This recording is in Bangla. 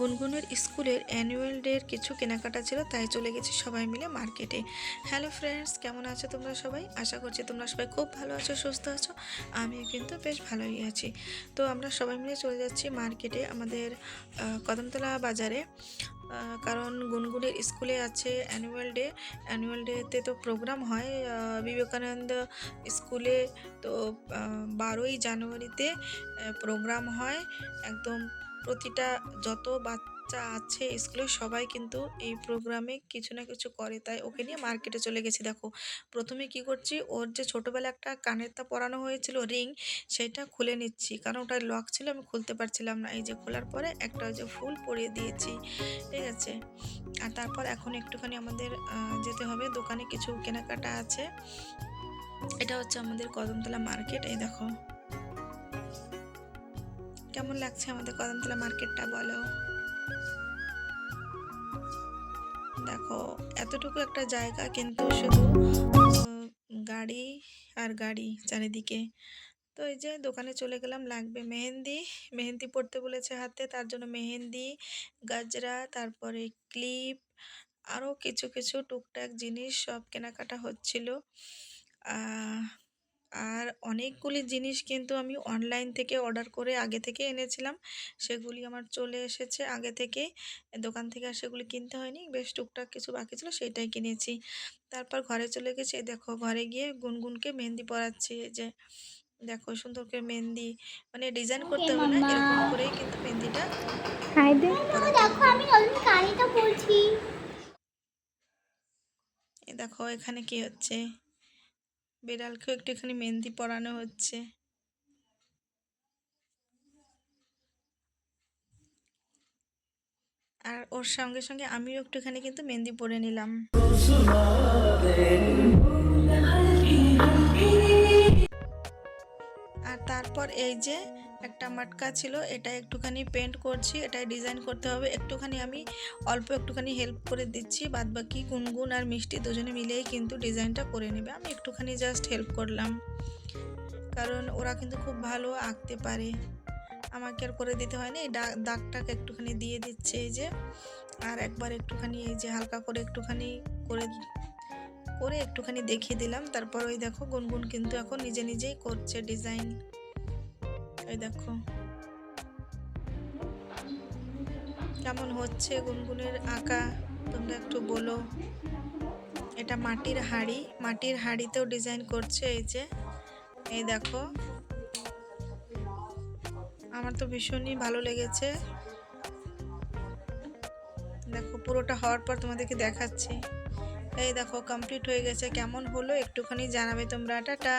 গুনগুনের স্কুলের অ্যানুয়াল ডের কিছু কেনাকাটা ছিল, তাই চলে গেছি সবাই মিলে মার্কেটে। হ্যালো ফ্রেন্ডস কেমন আছো তোমরা সবাই? আশা করছি তোমরা সবাই খুব ভালো আছো, সুস্থ আছো। আমিও কিন্তু বেশ ভালোই আছি। তো আমরা সবাই মিলে চলে যাচ্ছি মার্কেটে আমাদের কদমতলা বাজারে। কারণ গুনগুনের স্কুলে আছে অ্যানুয়াল ডে অ্যানুয়াল ডেতে তো প্রোগ্রাম হয় বিবেকানন্দ স্কুলে। তো বারোই জানুয়ারিতে প্রোগ্রাম হয়। একদম প্রতিটা যত বাচ্চা আছে স্কুলে সবাই কিন্তু এই প্রোগ্রামে কিছু না কিছু করে। তাই ওকে নিয়ে মার্কেটে চলে গেছি। দেখো, প্রথমে কি করছি, ওর যে ছোটোবেলা একটা কানের তা পরানো হয়েছিল, রিং, সেটা খুলে নিচ্ছি। কারণ ওটা লক ছিল, আমি খুলতে পারছিলাম না। এই যে খোলার পরে একটা ওই যে ফুল পরিয়ে দিয়েছি, ঠিক আছে? আর তারপর এখন একটুখানি আমাদের যেতে হবে। দোকানে কিছু কেনাকাটা আছে। এটা হচ্ছে আমাদের কদমতলা মার্কেট। এই দেখো। কেমন লাগছে আমাদের কদমতলা মার্কেটটা বলো? দেখো, এতটুকু একটা জায়গা কিন্তু শুধু গাড়ি আর গাড়ি চারিদিকে। তো এই যে দোকানে চলে গেলাম, লাগবে মেহেন্দি। মেহেন্দি পড়তে বলেছে হাতে, তার জন্য মেহেন্দি, গাজরা, তারপরে ক্লিপ, আরও কিছু কিছু টুকটাক জিনিস সব কেনাকাটা হচ্ছিল। আর অনেকগুলি জিনিস কিন্তু আমি অনলাইন থেকে অর্ডার করে আগে থেকে এনেছিলাম। সেগুলি আমার চলে এসেছে। আগে থেকেই দোকান থেকে আর সেগুলি কিনতে হয়নি। বেশ টুকটাক কিছু বাকি ছিল সেটাই কিনেছি। তারপর ঘরে চলে গেছি। দেখো ঘরে গিয়ে গুনগুনকে মেহেন্দি পরাচ্ছি। যে দেখো সুন্দর করে মেহেন্দি মানে ডিজাইন করতে হবে না এরকম করেই কিন্তু মেহেন্দিটা দেখো আমি কানিটা পড়ছি দেখো এখানে কি হচ্ছে? বিড়ালকেও একটুখানি মেহেন্দি পরানো হচ্ছে। আর ওর সঙ্গে সঙ্গে আমিও একটুখানি কিন্তু মেহেন্দি পরে নিলাম। আর তারপর এই যে একটা মাটকা ছিল এটা একটুখানি পেন্ট করছি, এটাই ডিজাইন করতে হবে। একটুখানি আমি অল্প একটুখানি হেল্প করে দিচ্ছি বাদ বাকি গুনগুন আর মিষ্টি দুজনে মিলেই কিন্তু ডিজাইনটা করে নেবে। আমি একটুখানি জাস্ট হেল্প করলাম, কারণ ওরা কিন্তু খুব ভালো আঁকতে পারে। আমাকে আর করে দিতে হয়নি দাগটাকে একটুখানি দিয়ে দিচ্ছে এই যে, আর একবার একটুখানি এই যে হালকা করে একটুখানি করে করে একটুখানি দেখিয়ে দিলাম। তারপর ওই দেখো গুনগুন কিন্তু এখন নিজে নিজেই করছে ডিজাইন। ওই দেখো। কেমন হচ্ছে গুনগুনের আঁকা? তোমরা একটু বলো। এটা মাটির হাঁড়ি। মাটির হাঁড়িতেও ডিজাইন করছে এই যে। এই দেখো। আমার তো ভীষণই ভালো লেগেছে। দেখো পুরোটা হওয়ার পর তোমাদেরকে দেখাচ্ছি। এই দেখো কমপ্লিট হয়ে গেছে। কেমন হলো একটুখানি জানাবে তোমরা। টাটা।